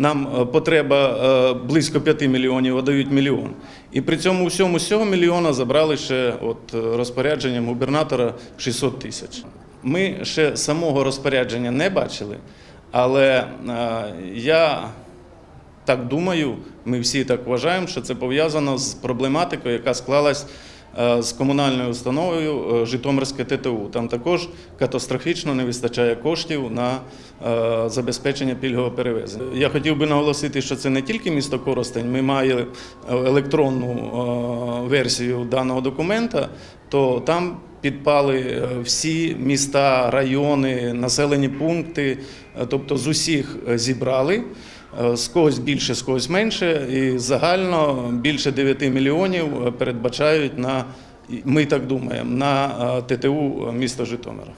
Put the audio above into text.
нам е, потреба е, близько 5 мільйонів, а дають мільйон. І при цьому всьому з мільйона забрали ще от розпорядженням губернатора 600 тисяч. Ми ще самого розпорядження не бачили, але е, я так думаю, ми всі так вважаємо, що це пов'язано з проблематикою, яка склалась з комунальною установою е, Житомирське ТТУ. Там також катастрофічно не вистачає коштів на е, забезпечення пільгового перевезення. Я хотів би наголосити, що це не тільки місто Коростень. Ми маємо електронну е, версію даного документа, то там підпали е, всі міста, райони, населені пункти, е, тобто з усіх е, зібрали. Е, З когось більше, з когось менше, і загально більше 9 мільйонів е, передбачають на, ми так думаємо, на е, ТТУ міста Житомира.